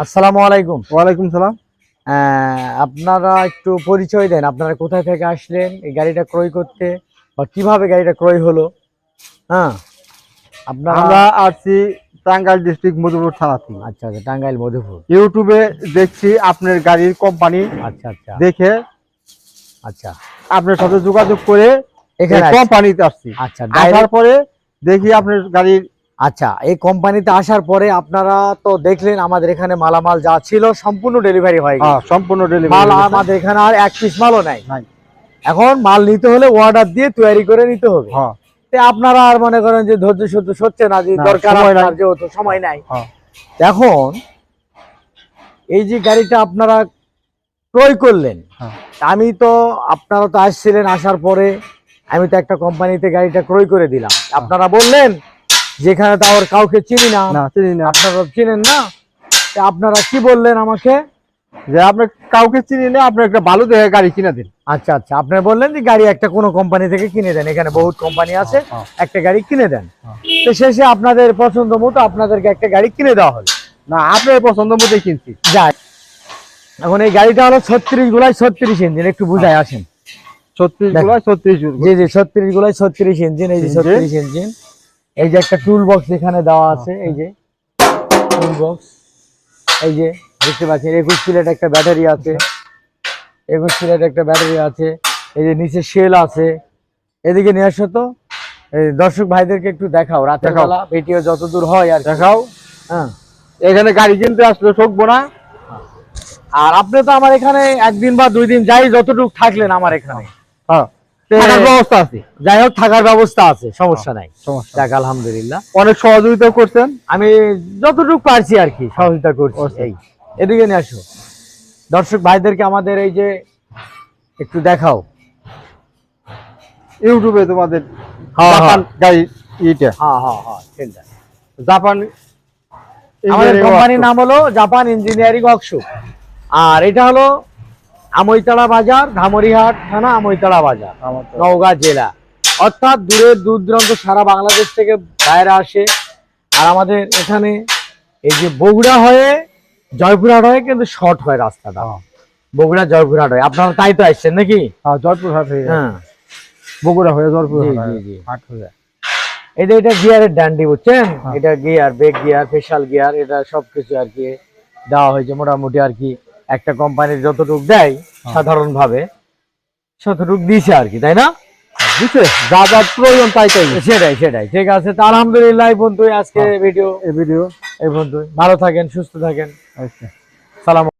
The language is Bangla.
আসসালামু আলাইকুম। ওয়ালাইকুম সালাম। আপনারা একটু পরিচয় দেন আপনারা কোথায় থেকে আসলেন এই গাড়িটা ক্রয় করতে বা কীভাবে গাড়িটা ক্রয় হলো? হ্যাঁ আপনারা আমরা আসছি টাঙ্গাইল ডিস্ট্রিক্ট মধুপুর থানা থেকে। আচ্ছা আচ্ছা টাঙ্গাইল মধুপুর। ইউটিউবে দেখছি আপনার গাড়ির কোম্পানি। আচ্ছা আচ্ছা। দেখে আচ্ছা। আপনার সাথে যোগাযোগ করে এখানে। কোম্পানিতে আসছি। আচ্ছা আসার পরে দেখি আপনার গাড়ির আচ্ছা এই কোম্পানিতে আসার পরে আপনারা তো দেখলেন আমাদের এখানে মালামাল যা ছিল সম্পূর্ণ ডেলিভারি হয় হ্যাঁ, সম্পূর্ণ মাল আমাদের এখানে আর এক পিস মালও নাই। এখন মাল নিতে হলে অর্ডার দিয়ে তৈরি করে নিতে হবে। হ্যাঁ। আপনারা আর মনে করেন যে ধৈর্য সহ্য সচ্ছে না যে দরকার যেহেতু সময় নাই। হ্যাঁ। এখন এই যে গাড়িটা আপনারা ক্রয় করলেন। আমি তো আপনারা তো আসছিলেন আসার পরে আমি তো একটা কোম্পানিতে গাড়িটা ক্রয় করে দিলাম। আপনারা বললেন যেখানে তো আর কাউকে চিনি না। চিনি না। আপনারা চিনেন না? আপনারা কি বললেন আমাকে? যে আপনি কাউকে চিনি না আপনি একটা ভালো দেখে গাড়ি কিনে দিন। আচ্ছা আচ্ছা। আপনি বললেন যে গাড়ি একটা কোনো কোম্পানি থেকে কিনে দেন। এখানে বহুত কোম্পানি আছে হ্যাঁ। একটা গাড়ি কিনে দেন। হ্যাঁ। তো শেষে আপনাদের পছন্দ মতো আপনাদেরকে একটা গাড়ি কিনে দেওয়া হলো। না আপনার পছন্দ মতো কিনছি। যাই। এখন এই গাড়িটা হলো ছত্রিশ গুলাই ছত্রিশ ইঞ্জিন। একটু বুঝাই আসেন। ছত্রিশ দেখ। গুলো ছত্রিশ জি জি ছত্রিশ গুলাই ছত্রিশ ইঞ্জিন এই যে। ছত্রিশ ইঞ্জিন। এই যে একটা টুল বক্স এখানে দেওয়া আছে এই যে টুল বক্স এই যে দেখতে পাচ্ছেন একুশ প্লেট একটা ব্যাটারি আছে একুশ প্লেট একটা ব্যাটারি আছে এই যে নিচে শেল আছে। এদিকে নিয়ে আসো তো এই দর্শক ভাইদেরকে একটু দেখাও রাতের দেখাও। বেলা ভিডিও যতদূর হয় আর দেখাও। হ্যাঁ। এখানে গাড়ি কিনতে আসলে ঠকবো না। আর আপনি তো আমার এখানে একদিন বা দুই দিন যাই যতটুকু থাকলেন আমার এখানে। হ্যাঁ। থাকার ব্যবস্থা আছে। যাই হোক থাকার ব্যবস্থা আছে সমস্যা নাই। যাক আলহামদুলিল্লাহ। অনেক সহযোগিতা করছেন। আমি যতটুকু পারছি আর কি সহযোগিতা করছি এই। এদিকে নিয়ে আসো। দর্শক ভাইদেরকে আমাদের এই যে একটু দেখাও। ইউটিউবে তোমাদের হ্যাঁ, জাপান গাড়ি ইটা। হ্যাঁ হ্যাঁ হ্যাঁ জাপান আমাদের কোম্পানির নাম হলো জাপান ইঞ্জিনিয়ারিং ওয়ার্কশপ আর এটা হলো আমইতলা বাজার ধামরিহাট থানা আমইতলা বাজার নওগাঁ জেলা। অর্থাৎ দূরের দূর দূরান্ত সারা বাংলাদেশ থেকে বাইরে আসে। আর আমাদের এখানে এই যে বগুড়া হয়ে জয়পুরহাট হয়ে কিন্তু শর্ট হয় রাস্তাটা। হ্যাঁ। বগুড়া জয়পুরহাট হয়। আপনারা তাই তো আসছেন নাকি? জয়পুরহাট হয়ে হ্যাঁ। বগুড়া হয়ে জয়পুর জি, হাট হয়ে- জি। হাট হয়ে এই যে এটা গিয়ারের ডান্ডি বুঝছেন? হ্যাঁ। এটা gear brake gear special gear এটা সবকিছু আর কি দেওয়া হয়েছে মোটামুটি আর কি। একটা কোম্পানির যতটুক দেয় হ্যাঁ। সাধারণ ভাবে ততটুকু দিছে আর কি তাই না? বুঝছে যা যা প্রয়োজন তাই তাই সেটাই সেটাই। ঠিক আছে তা আলহামদুলিল্লাহ এই বন্ধুই আজকে হ্যাঁ। ভিডিও এই ভিডিও এই বন্ধুই ভালো থাকেন সুস্থ থাকেন। আচ্ছা। সালাম